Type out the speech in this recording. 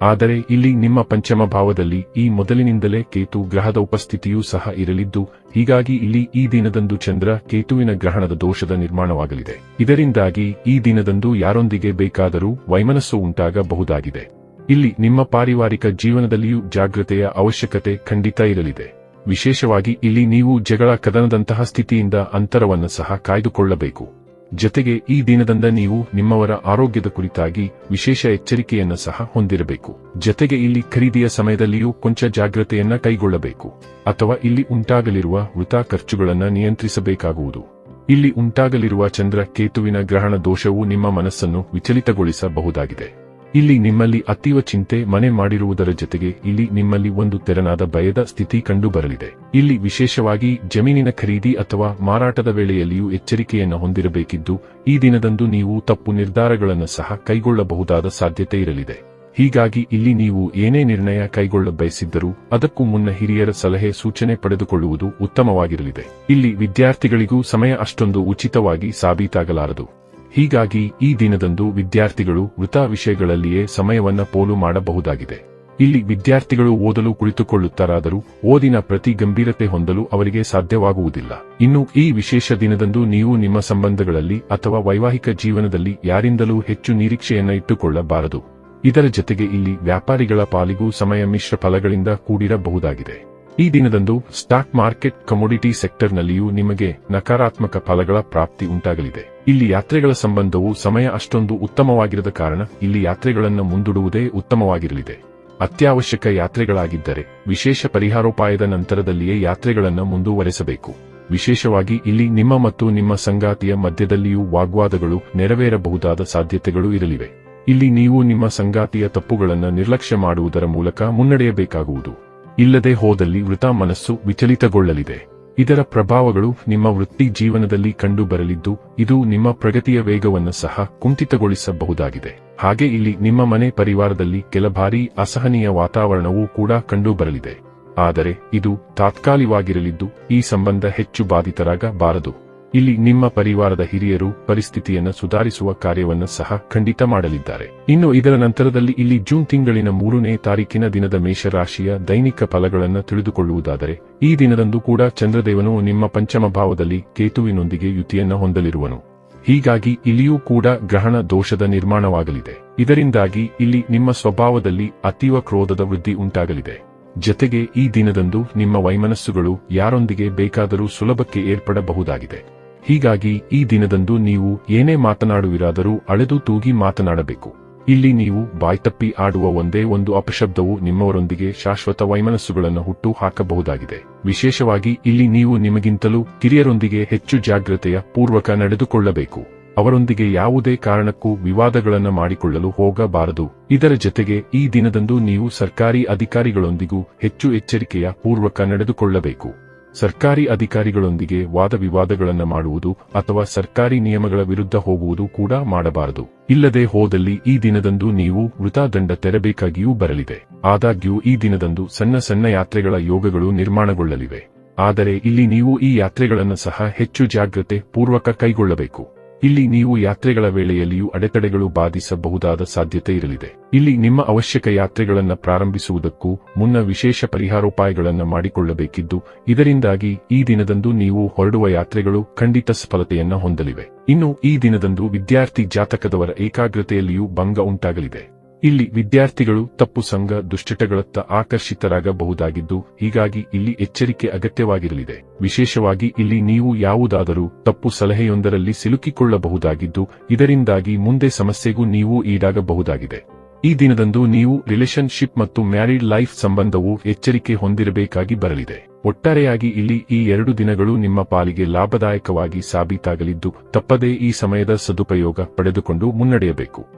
ಆದರೆ ಇಲ್ಲಿ ನಿಮ್ಮ ಪಂಚಮ ಭಾವದಲ್ಲಿ ಈ ಮೊದಲಿನಿಂದಲೇ ಕೇತು ಗ್ರಹದ ಉಪಸ್ಥಿತಿಯೂ ಸಹ ಇರಲಿದ್ದು, ಹೀಗಾಗಿ ಇಲ್ಲಿ ಈ ದಿನದಂದು ಚಂದ್ರ ಕೇತುವಿನ ಗ್ರಹಣದ ದೋಷದ ನಿರ್ಮಾಣವಾಗಲಿದೆ. ಇದರಿಂದಾಗಿ ಈ ದಿನದಂದು ಯಾರೊಂದಿಗೆ ಬೇಕಾದರೂ ವೈಮನಸ್ಸು ಉಂಟಾಗಬಹುದಾಗಿದೆ. ಇಲ್ಲಿ ನಿಮ್ಮ ಪಾರಿವಾರಿಕ ಜೀವನದಲ್ಲಿಯೂ ಜಾಗೃತೆಯ ಅವಶ್ಯಕತೆ ಖಂಡಿತ ಇರಲಿದೆ. ವಿಶೇಷವಾಗಿ ಇಲ್ಲಿ ನೀವು ಜಗಳ ಕದನದಂತಹ ಸ್ಥಿತಿಯಿಂದ ಅಂತರವನ್ನು ಸಹ ಕಾಯ್ದುಕೊಳ್ಳಬೇಕು. ಜತೆಗೆ ಈ ದಿನದಂದ ನೀವು ನಿಮ್ಮವರ ಆರೋಗ್ಯದ ಕುರಿತಾಗಿ ವಿಶೇಷ ಎಚ್ಚರಿಕೆಯನ್ನು ಸಹ ಹೊಂದಿರಬೇಕು. ಜತೆಗೆ ಇಲ್ಲಿ ಖರೀದಿಯ ಸಮಯದಲ್ಲಿಯೂ ಕೊಂಚ ಜಾಗ್ರತೆಯನ್ನ ಕೈಗೊಳ್ಳಬೇಕು. ಅಥವಾ ಇಲ್ಲಿ ಉಂಟಾಗಲಿರುವ ವೃಥಾ ಖರ್ಚುಗಳನ್ನು ನಿಯಂತ್ರಿಸಬೇಕಾಗುವುದು. ಇಲ್ಲಿ ಉಂಟಾಗಲಿರುವ ಚಂದ್ರ ಕೇತುವಿನ ಗ್ರಹಣ ದೋಷವು ನಿಮ್ಮ ಮನಸ್ಸನ್ನು ವಿಚಲಿತಗೊಳಿಸಬಹುದಾಗಿದೆ. ಇಲ್ಲಿ ನಿಮ್ಮಲ್ಲಿ ಅತೀವ ಚಿಂತೆ ಮನೆ ಮಾಡಿರುವುದರ ಜೊತೆಗೆ ಇಲ್ಲಿ ನಿಮ್ಮಲ್ಲಿ ಒಂದು ತೆರನಾದ ಭಯದ ಸ್ಥಿತಿ ಕಂಡುಬರಲಿದೆ. ಇಲ್ಲಿ ವಿಶೇಷವಾಗಿ ಜಮೀನಿನ ಖರೀದಿ ಅಥವಾ ಮಾರಾಟದ ವೇಳೆಯಲ್ಲಿಯೂ ಎಚ್ಚರಿಕೆಯನ್ನು ಹೊಂದಿರಬೇಕಿದ್ದು, ಈ ದಿನದಂದು ನೀವು ತಪ್ಪು ನಿರ್ಧಾರಗಳನ್ನು ಸಹ ಕೈಗೊಳ್ಳಬಹುದಾದ ಸಾಧ್ಯತೆ ಇರಲಿದೆ. ಹೀಗಾಗಿ ಇಲ್ಲಿ ನೀವು ಏನೇ ನಿರ್ಣಯ ಕೈಗೊಳ್ಳ ಬಯಸಿದ್ದರೂ, ಅದಕ್ಕೂ ಮುನ್ನ ಹಿರಿಯರ ಸಲಹೆ ಸೂಚನೆ ಪಡೆದುಕೊಳ್ಳುವುದು ಉತ್ತಮವಾಗಿರಲಿದೆ. ಇಲ್ಲಿ ವಿದ್ಯಾರ್ಥಿಗಳಿಗೂ ಸಮಯ ಅಷ್ಟೊಂದು ಉಚಿತವಾಗಿ ಸಾಬೀತಾಗಲಾರದು. ಹೀಗಾಗಿ ಈ ದಿನದಂದು ವಿದ್ಯಾರ್ಥಿಗಳು ವೃಥಾ ವಿಷಯಗಳಲ್ಲಿಯೇ ಸಮಯವನ್ನ ಪೋಲು ಮಾಡಬಹುದಾಗಿದೆ. ಇಲ್ಲಿ ವಿದ್ಯಾರ್ಥಿಗಳು ಓದಲು ಕುಳಿತುಕೊಳ್ಳುತ್ತಾರಾದರೂ ಓದಿನ ಪ್ರತಿ ಗಂಭೀರತೆ ಹೊಂದಲು ಅವರಿಗೆ ಸಾಧ್ಯವಾಗುವುದಿಲ್ಲ. ಇನ್ನು ಈ ವಿಶೇಷ ದಿನದಂದು ನೀವು ನಿಮ್ಮ ಸಂಬಂಧಗಳಲ್ಲಿ ಅಥವಾ ವೈವಾಹಿಕ ಜೀವನದಲ್ಲಿ ಯಾರಿಂದಲೂ ಹೆಚ್ಚು ನಿರೀಕ್ಷೆಯನ್ನ ಇಟ್ಟುಕೊಳ್ಳಬಾರದು. ಇದರ ಜೊತೆಗೆ ಇಲ್ಲಿ ವ್ಯಾಪಾರಿಗಳ ಪಾಲಿಗೂ ಸಮಯ ಮಿಶ್ರ ಫಲಗಳಿಂದ ಕೂಡಿರಬಹುದಾಗಿದೆ. ಈ ದಿನದಂದು ಸ್ಟಾಕ್ ಮಾರ್ಕೆಟ್ ಕಮೋಡಿಟಿ ಸೆಕ್ಟರ್ನಲ್ಲಿಯೂ ನಿಮಗೆ ನಕಾರಾತ್ಮಕ ಫಲಗಳ ಪ್ರಾಪ್ತಿ ಉಂಟಾಗಲಿದೆ. ಇಲ್ಲಿ ಯಾತ್ರೆಗಳ ಸಂಬಂಧವು ಸಮಯ ಅಷ್ಟೊಂದು ಉತ್ತಮವಾಗಿರದ ಕಾರಣ ಇಲ್ಲಿ ಯಾತ್ರೆಗಳನ್ನು ಮುಂದೂಡುವುದೇ ಉತ್ತಮವಾಗಿರಲಿದೆ. ಅತ್ಯವಶ್ಯಕ ಯಾತ್ರೆಗಳಾಗಿದ್ದರೆ ವಿಶೇಷ ಪರಿಹಾರೋಪಾಯದ ನಂತರದಲ್ಲಿಯೇ ಯಾತ್ರೆಗಳನ್ನು ಮುಂದುವರೆಸಬೇಕು. ವಿಶೇಷವಾಗಿ ಇಲ್ಲಿ ನಿಮ್ಮ ಮತ್ತು ನಿಮ್ಮ ಸಂಗಾತಿಯ ಮಧ್ಯದಲ್ಲಿಯೂ ವಾಗ್ವಾದಗಳು ನೆರವೇರಬಹುದಾದ ಸಾಧ್ಯತೆಗಳು ಇರಲಿವೆ. ಇಲ್ಲಿ ನೀವು ನಿಮ್ಮ ಸಂಗಾತಿಯ ತಪ್ಪುಗಳನ್ನು ನಿರ್ಲಕ್ಷ್ಯ ಮಾಡುವುದರ ಮೂಲಕ ಮುನ್ನಡೆಯಬೇಕಾಗುವುದು. ಇಲ್ಲದೆ ಹೋದಲ್ಲಿ ವೃತ ಮನಸ್ಸು ವಿಚಲಿತಗೊಳ್ಳಲಿದೆ. ಇದರ ಪ್ರಭಾವಗಳು ನಿಮ್ಮ ವೃತ್ತಿ ಜೀವನದಲ್ಲಿ ಕಂಡುಬರಲಿದ್ದು, ಇದು ನಿಮ್ಮ ಪ್ರಗತಿಯ ವೇಗವನ್ನು ಸಹ ಕುಂಠಿತಗೊಳಿಸಬಹುದಾಗಿದೆ. ಹಾಗೆ ಇಲ್ಲಿ ನಿಮ್ಮ ಮನೆ ಪರಿವಾರದಲ್ಲಿ ಕೆಲ ಬಾರಿ ಅಸಹನೀಯ ವಾತಾವರಣವೂ ಕೂಡ ಕಂಡುಬರಲಿದೆ. ಆದರೆ ಇದು ತಾತ್ಕಾಲಿಕವಾಗಿರಲಿದ್ದು, ಈ ಸಂಬಂಧ ಹೆಚ್ಚು ಬಾಧಿತರಾಗಬಾರದು. ಇಲ್ಲಿ ನಿಮ್ಮ ಪರಿವಾರದ ಹಿರಿಯರು ಪರಿಸ್ಥಿತಿಯನ್ನು ಸುಧಾರಿಸುವ ಕಾರ್ಯವನ್ನು ಸಹ ಖಂಡಿತ ಮಾಡಲಿದ್ದಾರೆ. ಇನ್ನು ಇದರ ನಂತರದಲ್ಲಿ ಇಲ್ಲಿ ಜೂನ್ ತಿಂಗಳಿನ ಮೂರನೇ ತಾರೀಕಿನ ದಿನದ ಮೇಷರಾಶಿಯ ದೈನಿಕ ಫಲಗಳನ್ನು ತಿಳಿದುಕೊಳ್ಳುವುದಾದರೆ, ಈ ದಿನದಂದು ಕೂಡ ಚಂದ್ರದೇವನು ನಿಮ್ಮ ಪಂಚಮ ಭಾವದಲ್ಲಿ ಕೇತುವಿನೊಂದಿಗೆ ಯುತಿಯನ್ನು ಹೊಂದಲಿರುವನು. ಹೀಗಾಗಿ ಇಲ್ಲಿಯೂ ಕೂಡ ಗ್ರಹಣ ದೋಷದ ನಿರ್ಮಾಣವಾಗಲಿದೆ. ಇದರಿಂದಾಗಿ ಇಲ್ಲಿ ನಿಮ್ಮ ಸ್ವಭಾವದಲ್ಲಿ ಅತೀವ ಕ್ರೋಧದ ವೃದ್ಧಿ ಉಂಟಾಗಲಿದೆ. ಜತೆಗೆ ಈ ದಿನದಂದು ನಿಮ್ಮ ವೈಮನಸ್ಸುಗಳು ಯಾರೊಂದಿಗೆ ಬೇಕಾದರೂ ಸುಲಭಕ್ಕೆ ಏರ್ಪಡಬಹುದಾಗಿದೆ. ಹೀಗಾಗಿ ಈ ದಿನದಂದು ನೀವು ಏನೇ ಮಾತನಾಡುವಿರಾದರೂ ಅಳೆದು ತೂಗಿ ಮಾತನಾಡಬೇಕು. ಇಲ್ಲಿ ನೀವು ಬಾಯ್ತಪ್ಪಿ ಆಡುವ ಒಂದೇ ಒಂದು ಅಪಶಬ್ದವು ನಿಮ್ಮವರೊಂದಿಗೆ ಶಾಶ್ವತ ವೈಮನಸ್ಸುಗಳನ್ನು ಹುಟ್ಟು ಹಾಕಬಹುದಾಗಿದೆ. ವಿಶೇಷವಾಗಿ ಇಲ್ಲಿ ನೀವು ನಿಮಗಿಂತಲೂ ಕಿರಿಯರೊಂದಿಗೆ ಹೆಚ್ಚು ಜಾಗ್ರತೆಯ ಪೂರ್ವಕ ನಡೆದುಕೊಳ್ಳಬೇಕು. ಅವರೊಂದಿಗೆ ಯಾವುದೇ ಕಾರಣಕ್ಕೂ ವಿವಾದಗಳನ್ನು ಮಾಡಿಕೊಳ್ಳಲು ಹೋಗಬಾರದು. ಇದರ ಜೊತೆಗೆ ಈ ದಿನದಂದು ನೀವು ಸರ್ಕಾರಿ ಅಧಿಕಾರಿಗಳೊಂದಿಗೂ ಹೆಚ್ಚು ಎಚ್ಚರಿಕೆಯ ಪೂರ್ವಕ ನಡೆದುಕೊಳ್ಳಬೇಕು. ಸರ್ಕಾರಿ ಅಧಿಕಾರಿಗಳೊಂದಿಗೆ ವಾದ ವಿವಾದಗಳನ್ನು ಮಾಡುವುದು ಅಥವಾ ಸರ್ಕಾರಿ ನಿಯಮಗಳ ವಿರುದ್ಧ ಹೋಗುವುದು ಕೂಡ ಮಾಡಬಾರದು. ಇಲ್ಲದೆ ಹೋದಲ್ಲಿ ಈ ದಿನದಂದು ನೀವು ವೃತಾದಂಡ ತೆರಬೇಕಾಗಿಯೂ ಬರಲಿದೆ. ಆದಾಗ್ಯೂ ಈ ದಿನದಂದು ಸಣ್ಣ ಸಣ್ಣ ಯಾತ್ರೆಗಳ ಯೋಗಗಳು ನಿರ್ಮಾಣಗೊಳ್ಳಲಿವೆ. ಆದರೆ ಇಲ್ಲಿ ನೀವು ಈ ಯಾತ್ರೆಗಳನ್ನು ಸಹ ಹೆಚ್ಚು ಜಾಗ್ರತೆ ಪೂರ್ವಕ ಕೈಗೊಳ್ಳಬೇಕು. ಇಲ್ಲಿ ನೀವು ಯಾತ್ರೆಗಳ ವೇಳೆಯಲ್ಲಿಯೂ ಅಡೆತಡೆಗಳು ಬಾಧಿಸಬಹುದಾದ ಸಾಧ್ಯತೆ ಇರಲಿದೆ. ಇಲ್ಲಿ ನಿಮ್ಮ ಅವಶ್ಯಕ ಯಾತ್ರೆಗಳನ್ನು ಪ್ರಾರಂಭಿಸುವುದಕ್ಕೂ ಮುನ್ನ ವಿಶೇಷ ಪರಿಹಾರೋಪಾಯಗಳನ್ನು ಮಾಡಿಕೊಳ್ಳಬೇಕಿದ್ದು, ಇದರಿಂದಾಗಿ ಈ ದಿನದಂದು ನೀವು ಹೊರಡುವ ಯಾತ್ರೆಗಳು ಖಂಡಿತ ಸಫಲತೆಯನ್ನ ಹೊಂದಲಿವೆ. ಇನ್ನು ಈ ದಿನದಂದು ವಿದ್ಯಾರ್ಥಿ ಜಾತಕದವರ ಏಕಾಗ್ರತೆಯಲ್ಲಿಯೂ ಭಂಗ ಉಂಟಾಗಲಿದೆ. ಇಲ್ಲಿ ವಿದ್ಯಾರ್ಥಿಗಳು ತಪ್ಪು ಸಂಘ ದುಶ್ಚಟಗಳತ್ತ ಆಕರ್ಷಿತರಾಗಬಹುದಾಗಿದ್ದು, ಹೀಗಾಗಿ ಇಲ್ಲಿ ಎಚ್ಚರಿಕೆ ಅಗತ್ಯವಾಗಿರಲಿದೆ. ವಿಶೇಷವಾಗಿ ಇಲ್ಲಿ ನೀವು ಯಾವುದಾದರೂ ತಪ್ಪು ಸಲಹೆಯೊಂದರಲ್ಲಿ ಸಿಲುಕಿಕೊಳ್ಳಬಹುದಾಗಿದ್ದು, ಇದರಿಂದಾಗಿ ಮುಂದೆ ಸಮಸ್ಯೆಗೂ ನೀವು ಈಡಾಗಬಹುದಾಗಿದೆ. ಈ ದಿನದಂದು ನೀವು ರಿಲೇಶನ್ಶಿಪ್ ಮತ್ತು ಮ್ಯಾರಿಡ್ ಲೈಫ್ ಸಂಬಂಧವು ಎಚ್ಚರಿಕೆ ಹೊಂದಿರಬೇಕಾಗಿ ಬರಲಿದೆ. ಒಟ್ಟಾರೆಯಾಗಿ ಇಲ್ಲಿ ಈ ಎರಡು ದಿನಗಳು ನಿಮ್ಮ ಪಾಲಿಗೆ ಲಾಭದಾಯಕವಾಗಿ ಸಾಬೀತಾಗಲಿದ್ದು, ತಪ್ಪದೇ ಈ ಸಮಯದ ಸದುಪಯೋಗ ಪಡೆದುಕೊಂಡು ಮುನ್ನಡೆಯಬೇಕು.